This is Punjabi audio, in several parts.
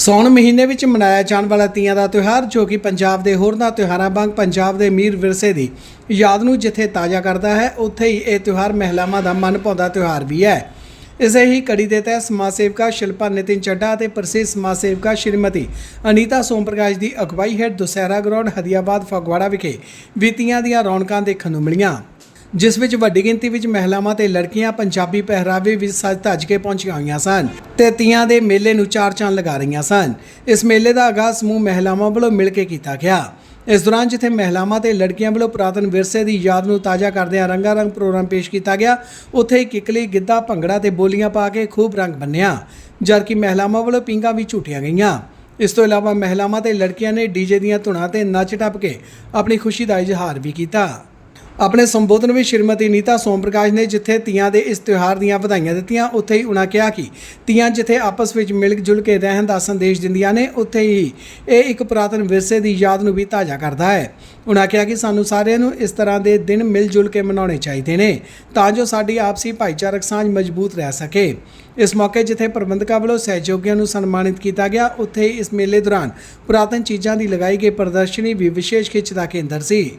ਸੌਣ ਮਹੀਨੇ ਵਿੱਚ ਮਨਾਇਆ ਜਾਣ ਵਾਲਾ ਤੀਆਂ ਦਾ ਤਿਉਹਾਰ, ਜੋ ਕਿ ਪੰਜਾਬ ਦੇ ਹੋਰਨਾਂ ਤਿਉਹਾਰਾਂ ਵਾਂਗ ਪੰਜਾਬ ਦੇ ਮੀਰ ਵਿਰਸੇ ਦੀ ਯਾਦ ਨੂੰ ਜਿੱਥੇ ਤਾਜ਼ਾ ਕਰਦਾ ਹੈ, ਉੱਥੇ ਹੀ ਇਹ ਤਿਉਹਾਰ ਮਹਿਲਾਵਾਂ ਦਾ ਮਨ ਭਾਉਂਦਾ ਤਿਉਹਾਰ ਵੀ ਹੈ। ਇਸੇ ਹੀ ਕੜੀ ਦੇ ਤਹਿਤ ਸਮਾਜ ਸੇਵਕਾ ਸ਼ਿਲਪਾ ਨਿਤਿਨ ਚੱਡਾ ਅਤੇ ਪ੍ਰਸਿੱਧ ਸਮਾਜ ਸੇਵਕਾ ਸ਼੍ਰੀਮਤੀ ਅਨੀਤਾ ਸੋਮ ਪ੍ਰਕਾਸ਼ ਦੀ ਅਗਵਾਈ ਹੇਠ ਦੁਸਹਿਰਾ ਗਰਾਊਂਡ ਹਦੀਆਬਾਦ ਫਗਵਾੜਾ ਵਿਖੇ ਬੀਤੀਆਂ ਦੀਆਂ ਰੌਣਕਾਂ ਦੇਖਣ ਨੂੰ ਮਿਲੀਆਂ। ਜਿਸ ਵਿੱਚ ਵੱਡੀ ਗਿਣਤੀ ਵਿੱਚ ਮਹਿਲਾਵਾਂ ਤੇ ਲੜਕੀਆਂ ਪੰਜਾਬੀ ਪਹਿਰਾਵੇ ਵਿੱਚ ਸਜ ਧੱਜ ਕੇ ਪਹੁੰਚੀਆਂ ਹੋਈਆਂ ਸਨ ਤੇ ਤੀਆਂ ਦੇ ਮੇਲੇ ਨੂੰ ਚਾਰ ਚੰਨ ਲਗਾ ਰਹੀਆਂ ਸਨ। ਇਸ ਮੇਲੇ ਦਾ ਆਗਾਜ਼ ਸਮੂਹ ਮਹਿਲਾਵਾਂ ਵੱਲੋਂ ਮਿਲ ਕੇ ਕੀਤਾ ਗਿਆ। ਇਸ ਦੌਰਾਨ ਜਿੱਥੇ ਮਹਿਲਾਵਾਂ ਤੇ ਲੜਕੀਆਂ ਵੱਲੋਂ ਪੁਰਾਤਨ ਵਿਰਸੇ ਦੀ ਯਾਦ ਨੂੰ ਤਾਜ਼ਾ ਕਰਦਿਆਂ ਰੰਗਾ ਰੰਗ ਪ੍ਰੋਗਰਾਮ ਪੇਸ਼ ਕੀਤਾ ਗਿਆ, ਉੱਥੇ ਹੀ ਕਿਕਲੀ ਗਿੱਧਾ, ਭੰਗੜਾ ਤੇ ਬੋਲੀਆਂ ਪਾ ਕੇ ਖੂਬ ਰੰਗ ਬੰਨਿਆ, ਜਦਕਿ ਮਹਿਲਾਵਾਂ ਵੱਲੋਂ ਪਿੰਗਾਂ ਵੀ ਝੂਟੀਆਂ ਗਈਆਂ। ਇਸ ਤੋਂ ਇਲਾਵਾ ਮਹਿਲਾਵਾਂ ਤੇ ਲੜਕੀਆਂ ਨੇ ਡੀਜੇ ਦੀਆਂ ਧੁਨਾਂ ਤੇ ਨੱਚ ਟੱਪ ਕੇ ਆਪਣੀ ਖੁਸ਼ੀ ਦਾ ਇਜ਼ਹਾਰ ਵੀ ਕੀਤਾ। ਆਪਣੇ ਸੰਬੋਧਨ ਵਿੱਚ ਸ਼੍ਰੀਮਤੀ ਨੀਤਾ ਸੋਮ ਪ੍ਰਕਾਸ਼ ਨੇ ਜਿੱਥੇ ਤੀਆਂ ਦੇ ਇਸ ਤਿਉਹਾਰ ਦੀਆਂ ਵਧਾਈਆਂ ਦਿੱਤੀਆਂ, ਉੱਥੇ ਹੀ ਉਹਨਾਂ ਕਿਹਾ ਕਿ ਤੀਆਂ ਜਿੱਥੇ ਆਪਸ ਵਿੱਚ ਮਿਲ ਜੁਲ ਕੇ ਰਹਿਣ ਦਾ ਸੰਦੇਸ਼ ਦਿੰਦੀਆਂ ਨੇ, ਉੱਥੇ ਹੀ ਇਹ ਇੱਕ ਪੁਰਾਤਨ ਵਿਰਸੇ ਦੀ ਯਾਦ ਨੂੰ ਵੀ ਤਾਜ਼ਾ ਕਰਦਾ ਹੈ। ਉਹਨਾਂ ਕਿਹਾ ਕਿ ਸਾਨੂੰ ਸਾਰਿਆਂ ਨੂੰ ਇਸ ਤਰ੍ਹਾਂ ਦੇ ਦਿਨ ਮਿਲ ਜੁਲ ਕੇ ਮਨਾਉਣੇ ਚਾਹੀਦੇ ਨੇ, ਤਾਂ ਜੋ ਸਾਡੀ ਆਪਸੀ ਭਾਈਚਾਰਕ ਸਾਂਝ ਮਜ਼ਬੂਤ ਰਹਿ ਸਕੇ। ਇਸ ਮੌਕੇ ਜਿੱਥੇ ਪ੍ਰਬੰਧਕਾਂ ਵੱਲੋਂ ਸਹਿਯੋਗੀਆਂ ਨੂੰ ਸਨਮਾਨਿਤ ਕੀਤਾ ਗਿਆ, ਉੱਥੇ ਇਸ ਮੇਲੇ ਦੌਰਾਨ ਪੁਰਾਤਨ ਚੀਜ਼ਾਂ ਦੀ ਲਗਾਈ ਗਈ ਪ੍ਰਦਰਸ਼ਨੀ ਵੀ ਵਿਸ਼ੇਸ਼ ਖਿੱਚ ਦਾ ਕੇਂਦਰ ਸੀ।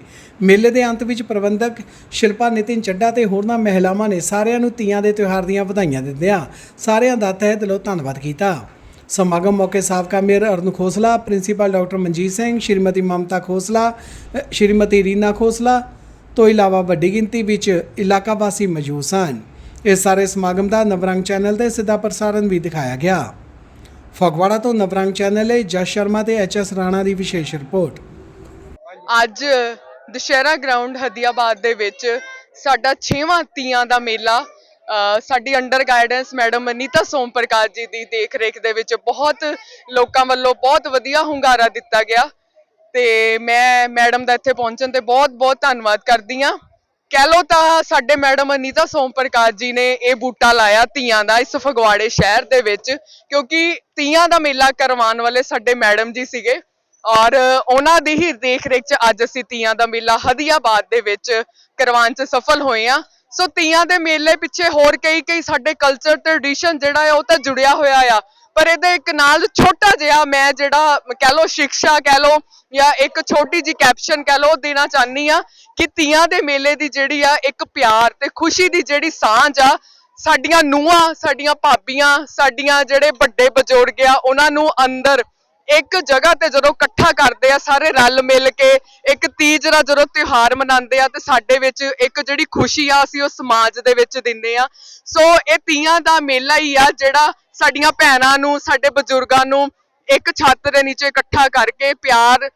ਮੇਲੇ ਦੇ ਅੰਤ ਵਿੱਚ ਪ੍ਰਬੰਧਕ ਸ਼ਿਲਪਾ ਨਿਤਿਨ ਚੱਡਾ ਤੇ ਹੋਰਨਾਂ ਮਹਿਲਾਵਾਂ ਨੇ ਸਾਰਿਆਂ ਨੂੰ ਤੀਆਂ ਦੇ ਤਿਉਹਾਰ ਦੀਆਂ ਵਧਾਈਆਂ ਦਿੰਦਿਆਂ ਸਾਰਿਆਂ ਦਾ ਤਹਿ ਦਿਲੋਂ ਧੰਨਵਾਦ ਕੀਤਾ। ਸਮਾਗਮ ਮੌਕੇ ਸਾਬਕਾ mayor Arun Khosla, principal doctor Manjit Singh, Shrimati Mamta Khosla Shrimati Reena Khosla, ਤੋਂ ਇਲਾਵਾ ਵੱਡੀ ਗਿਣਤੀ ਵਿੱਚ ਇਲਾਕਾ ਵਾਸੀ ਮੌਜੂਦ ਸਨ। ਇਸ ਸਾਰੇ ਸਮਾਗਮ ਦਾ ਨਵਰੰਗ ਚੈਨਲ ਤੇ ਸਿੱਧਾ ਪ੍ਰਸਾਰਣ ਵੀ ਦਿਖਾਇਆ ਗਿਆ। ਫਗਵਾੜਾ ਤੋਂ ਨਵਰੰਗ ਚੈਨਲ ਲਈ ਜਸ ਸ਼ਰਮਾ ਤੇ ਐਚ ਐਸ ਰਾਣਾ ਦੀ ਵਿਸ਼ੇਸ਼ ਰਿਪੋਰਟ। ਅੱਜ ਦੁਸ਼ਹਿਰਾ ਗਰਾਊਂਡ ਹਦੀਆਬਾਦ ਦੇ ਵਿੱਚ ਸਾਡਾ 6ਵਾਂ ਤੀਆਂ ਦਾ ਮੇਲਾ ਸਾਡੀ under guidance madam Anita Som Prakash ji ਦੀ ਦੇਖ ਰੇਖ ਦੇ ਵਿੱਚ ਬਹੁਤ ਲੋਕਾਂ ਵੱਲੋਂ ਬਹੁਤ ਵਧੀਆ ਹੁੰਗਾਰਾ ਦਿੱਤਾ ਗਿਆ ਤੇ ਮੈਂ ਮੈਡਮ ਦਾ ਇੱਥੇ ਪਹੁੰਚਣ ਤੇ ਬਹੁਤ ਬਹੁਤ ਧੰਨਵਾਦ ਕਰਦੀ ਆ ਕਹਿ ਲੋ ਤਾਂ ਸਾਡੇ ਮੈਡਮ ਅਨੀਤਾ ਸੋਮ ਪ੍ਰਕਾਸ਼ ਜੀ ਨੇ ਇਹ ਬੂਟਾ ਲਾਇਆ ਤੀਆਂ ਦਾ ਇਸ ਫਗਵਾੜੇ ਸ਼ਹਿਰ ਦੇ ਵਿੱਚ, ਕਿਉਂਕਿ ਤੀਆਂ ਦਾ ਮੇਲਾ ਕਰਵਾਉਣ ਵਾਲੇ ਸਾਡੇ ਮੈਡਮ ਜੀ ਸੀਗੇ। ਔਰ ਉਹਨਾਂ ਦੀ ਹੀ ਦੇਖ ਰੇਖ ਚ ਅੱਜ ਅਸੀਂ ਤੀਆਂ ਦਾ ਮੇਲਾ ਹਦੀਆਬਾਦ ਦੇ ਵਿੱਚ ਕਰਵਾਉਣ ਚ ਸਫਲ ਹੋਏ ਆ ਸੋ ਤੀਆਂ ਦੇ ਮੇਲੇ ਪਿੱਛੇ ਹੋਰ ਕਈ ਕਈ ਸਾਡੇ ਕਲਚਰ ਟ੍ਰੈਡੀਸ਼ਨ ਜਿਹੜਾ ਹੈ ਉਹ ਤਾਂ ਜੁੜਿਆ ਹੋਇਆ ਆ। ਪਰ ਇਹਦੇ ਇੱਕ ਨਾਲ ਛੋਟਾ ਜਿਹਾ ਮੈਂ ਜਿਹੜਾ ਕਹਿ ਲੋ ਸਿੱਖਿਆ ਕਹਿ ਲੋ ਜਾਂ ਇੱਕ ਛੋਟੀ ਜੀ ਕੈਪਸ਼ਨ ਕਹਿ ਲੋ ਦੇਣਾ ਚਾਹਨੀ ਆ ਕਿ ਤੀਆਂ ਦੇ ਮੇਲੇ ਦੀ ਜਿਹੜੀ ਆ ਇੱਕ ਪਿਆਰ ਤੇ ਖੁਸ਼ੀ ਦੀ ਜਿਹੜੀ ਸਾਂਝ ਆ, ਸਾਡੀਆਂ ਨੂੰਹਾਂ, ਸਾਡੀਆਂ ਭਾਬੀਆਂ, ਸਾਡੀਆਂ ਜਿਹੜੇ ਵੱਡੇ ਬਜ਼ੁਰਗ ਆ, ਉਹਨਾਂ ਨੂੰ ਅੰਦਰ ਇੱਕ ਜਗ੍ਹਾ ਤੇ ਜਦੋਂ ਇਕੱਠਾ ਕਰਦੇ ਆ, ਸਾਰੇ ਰਲ ਮਿਲ ਕੇ ਇੱਕ ਤੀਜ ਦਾ ਜਦੋਂ ਤਿਉਹਾਰ ਮਨਾਉਂਦੇ ਆ, ਤੇ ਸਾਡੇ ਵਿੱਚ ਇੱਕ ਜਿਹੜੀ ਖੁਸ਼ੀ ਆ, ਅਸੀਂ ਉਹ ਸਮਾਜ ਦੇ ਵਿੱਚ ਦਿੰਦੇ ਆ। ਸੋ ਇਹ ਤੀਆਂ ਦਾ ਮੇਲਾ ਹੀ ਆ, ਜਿਹੜਾ ਸਾਡੀਆਂ ਭੈਣਾਂ ਨੂੰ, ਸਾਡੇ ਬਜ਼ੁਰਗਾਂ ਨੂੰ ਇੱਕ ਛੱਤ ਦੇ ਨੀਚੇ ਇਕੱਠਾ ਕਰਕੇ ਪਿਆਰ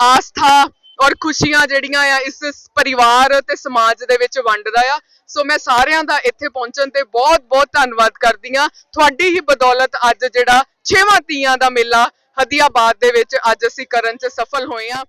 ਆਸਥਾ ਔਰ ਖੁਸ਼ੀਆਂ ਜਿਹੜੀਆਂ ਆ ਇਸ ਪਰਿਵਾਰ ਤੇ ਸਮਾਜ ਦੇ ਵਿੱਚ ਵੰਡਦਾ ਆ। ਸੋ ਮੈਂ ਸਾਰਿਆਂ ਦਾ ਇੱਥੇ ਪਹੁੰਚਣ ਤੇ ਬਹੁਤ ਬਹੁਤ ਧੰਨਵਾਦ ਕਰਦੀ ਆ ਤੁਹਾਡੀ ਹੀ ਬਦੌਲਤ ਅੱਜ ਜਿਹੜਾ 6ਵਾਂ ਤੀਆਂ ਦਾ ਮੇਲਾ ਹਦੀਆਬਾਦ ਦੇ ਵਿੱਚ ਅੱਜ ਅਸੀਂ ਕਰਨ ਚ ਸਫਲ ਹੋਏ ਆ